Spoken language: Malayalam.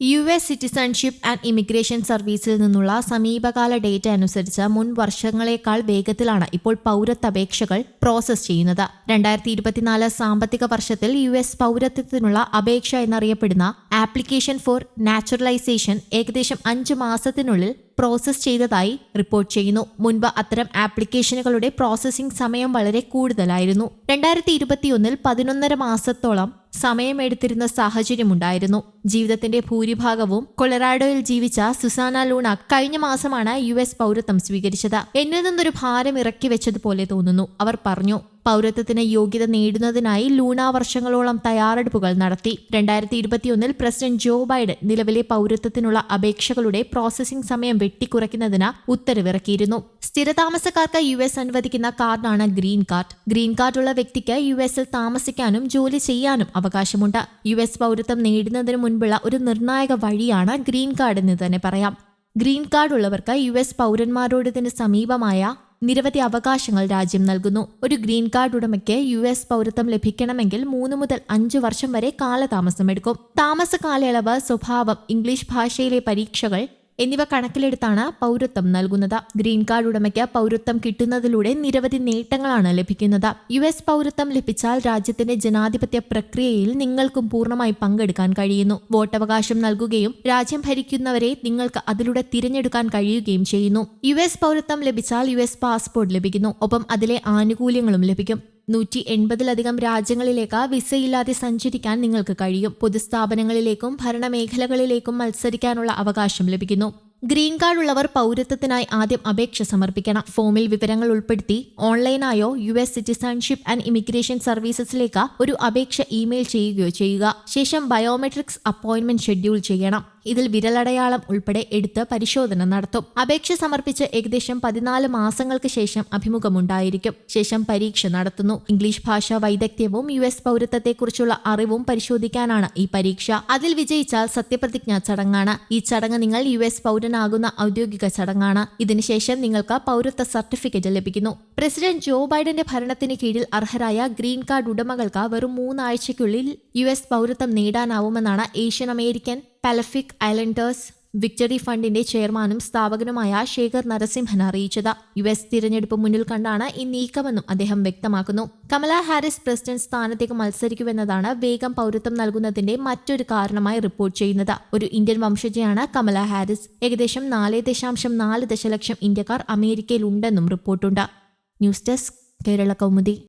U S citizenship and immigration സർവീസിൽ നിന്നുള്ള സമീപകാല ഡേറ്റ അനുസരിച്ച് മുൻ വർഷങ്ങളെക്കാൾ വേഗത്തിലാണ് ഇപ്പോൾ പൗരത്വപേക്ഷകൾ പ്രോസസ് ചെയ്യുന്നത്. രണ്ടായിരത്തി ഇരുപത്തിനാല് സാമ്പത്തിക വർഷത്തിൽ യു എസ് പൗരത്വത്തിനുള്ള അപേക്ഷ എന്നറിയപ്പെടുന്ന ആപ്ലിക്കേഷൻ ഫോർ നാച്ചുറലൈസേഷൻ ഏകദേശം അഞ്ച് മാസത്തിനുള്ളിൽ പ്രോസസ് ചെയ്തതായി റിപ്പോർട്ട് ചെയ്യുന്നു. മുൻപ് അത്തരം ആപ്ലിക്കേഷനുകളുടെ പ്രോസസ്സിംഗ് സമയം വളരെ കൂടുതലായിരുന്നു. രണ്ടായിരത്തി ഇരുപത്തിയൊന്നിൽ പതിനൊന്നര മാസത്തോളം സമയമെടുത്തിരുന്ന സാഹചര്യമുണ്ടായിരുന്നു. ജീവിതത്തിന്റെ ഭൂരിഭാഗവും കൊളറാഡോയിൽ ജീവിച്ച സുസാന ലൂണ കഴിഞ്ഞ മാസമാണ് യു എസ് പൗരത്വം സ്വീകരിച്ചത്. എന്നിൽ നിന്നൊരു ഭാരം ഇറക്കി വെച്ചതുപോലെ തോന്നുന്നു. അവർ പറഞ്ഞു പൗരത്വത്തിന് യോഗ്യത നേടുന്നതിനായി ലൂണാ വർഷങ്ങളോളം തയ്യാറെടുപ്പുകൾ നടത്തി. രണ്ടായിരത്തി ഇരുപത്തിയൊന്നിൽ പ്രസിഡന്റ് ജോ ബൈഡൻ നിലവിലെ പൗരത്വത്തിനുള്ള അപേക്ഷകളുടെ പ്രോസസ്സിംഗ് സമയം വെട്ടിക്കുറയ്ക്കുന്നതിന് ഉത്തരവിറക്കിയിരുന്നു. സ്ഥിരതാമസക്കാർക്ക് യു എസ് അനുവദിക്കുന്ന കാർഡാണ് ഗ്രീൻ കാർഡ്. ഗ്രീൻ കാർഡുള്ള വ്യക്തിക്ക് യു എസിൽ താമസിക്കാനും ജോലി ചെയ്യാനും അവകാശമുണ്ട്. യു എസ് പൗരത്വം നേടുന്നതിന് മുൻപുള്ള ഒരു നിർണായക വഴിയാണ് ഗ്രീൻ കാർഡ് എന്ന് തന്നെ പറയാം. ഗ്രീൻ കാർഡ് ഉള്ളവർക്ക് യു എസ് പൗരന്മാരോടതിന് സമീപമായ നിരവധി അവകാശങ്ങൾ രാജ്യം നൽകുന്നു. ഒരു ഗ്രീൻ കാർഡ് ഉടമയ്ക്ക് യു എസ് പൗരത്വം ലഭിക്കണമെങ്കിൽ മൂന്ന് മുതൽ അഞ്ച് വർഷം വരെ കാലതാമസം കാലതാമസമെടുക്കും. താമസ കാലയളവ് സ്വഭാവം ഇംഗ്ലീഷ് ഭാഷയിലെ പരീക്ഷകൾ എന്നിവ കണക്കിലെടുത്താണ് പൗരത്വം നൽകുന്നത്. ഗ്രീൻ കാർഡ് ഉടമയ്ക്ക് പൗരത്വം കിട്ടുന്നതിലൂടെ നിരവധി നേട്ടങ്ങളാണ് ലഭിക്കുന്നത്. യു എസ് പൗരത്വം ലഭിച്ചാൽ രാജ്യത്തിന്റെ ജനാധിപത്യ പ്രക്രിയയിൽ നിങ്ങൾക്കും പൂർണമായി പങ്കെടുക്കാൻ കഴിയുന്നു. വോട്ടവകാശം നൽകുകയും രാജ്യം ഭരിക്കുന്നവരെ നിങ്ങൾക്ക് അതിലൂടെ തിരഞ്ഞെടുക്കാൻ കഴിയുകയും ചെയ്യുന്നു. യു എസ് പൗരത്വം ലഭിച്ചാൽ യു എസ് പാസ്പോർട്ട് ലഭിക്കുന്നു. ഒപ്പം അതിലെ ആനുകൂല്യങ്ങളും ലഭിക്കും. നൂറ്റി എൺപതിലധികം രാജ്യങ്ങളിലേക്ക് വിസയില്ലാതെ സഞ്ചരിക്കാൻ നിങ്ങൾക്ക് കഴിയും. പൊതുസ്ഥാപനങ്ങളിലേക്കും ഭരണമേഖലകളിലേക്കും മത്സരിക്കാനുള്ള അവകാശം ലഭിക്കുന്നു. ഗ്രീൻ കാർഡ് ഉള്ളവർ പൗരത്വത്തിനായി ആദ്യം അപേക്ഷ സമർപ്പിക്കണം. ഫോമിൽ വിവരങ്ങൾ ഉൾപ്പെടുത്തി ഓൺലൈനായോ U S citizenship and immigration സർവീസസിലേക്ക് ഒരു അപേക്ഷ ഇമെയിൽ ചെയ്യുകയോ ചെയ്യുക. ശേഷം ബയോമെട്രിക്സ് അപ്പോയിന്റ്മെന്റ് ഷെഡ്യൂൾ ചെയ്യണം. ഇതിൽ വിരലടയാളം ഉൾപ്പെടെ എടുത്ത് പരിശോധന നടത്തും. അപേക്ഷ സമർപ്പിച്ച് ഏകദേശം പതിനാല് മാസങ്ങൾക്ക് ശേഷം അഭിമുഖമുണ്ടായിരിക്കും. ശേഷം പരീക്ഷ നടത്തുന്നു. ഇംഗ്ലീഷ് ഭാഷാ വൈദഗ്ധ്യവും യു എസ് പൗരത്വത്തെക്കുറിച്ചുള്ള അറിവും പരിശോധിക്കാനാണ് ഈ പരീക്ഷ. അതിൽ വിജയിച്ചാൽ സത്യപ്രതിജ്ഞാ ചടങ്ങാണ്. ഈ ചടങ്ങ് നിങ്ങൾ യു എസ് പൗരനാകുന്ന ഔദ്യോഗിക ചടങ്ങാണ്. ഇതിനുശേഷം നിങ്ങൾക്ക് പൗരത്വ സർട്ടിഫിക്കറ്റ് ലഭിക്കുന്നു. പ്രസിഡന്റ് ജോ ബൈഡന്റെ ഭരണത്തിന് കീഴിൽ അർഹരായ ഗ്രീൻ കാർഡ് ഉടമകൾക്ക് വെറും മൂന്നാഴ്ചയ്ക്കുള്ളിൽ യു എസ് പൗരത്വം നേടാനാവുമെന്നാണ് Asian American Pacific Islanders victory ഫണ്ടിന്റെ ചെയർമാനും സ്ഥാപകനുമായ ശേഖർ നരസിംഹൻ അറിയിച്ചത്. യു എസ് തിരഞ്ഞെടുപ്പ് മുന്നിൽ കണ്ടാണ് ഈ നീക്കമെന്നും അദ്ദേഹം വ്യക്തമാക്കുന്നു. കമല ഹാരിസ് പ്രസിഡന്റ് സ്ഥാനത്തേക്ക് മത്സരിക്കുമെന്നതാണ് വേഗം പൗരത്വം നൽകുന്നതിന്റെ മറ്റൊരു കാരണമായി റിപ്പോർട്ട് ചെയ്യുന്നത്. ഒരു ഇന്ത്യൻ വംശജയാണ് കമല ഹാരിസ്. ഏകദേശം നാല് ദശാംശം നാല് ദശലക്ഷം ഇന്ത്യക്കാർ അമേരിക്കയിലുണ്ടെന്നും റിപ്പോർട്ടുണ്ട്. News desk Kerala Kaumudi.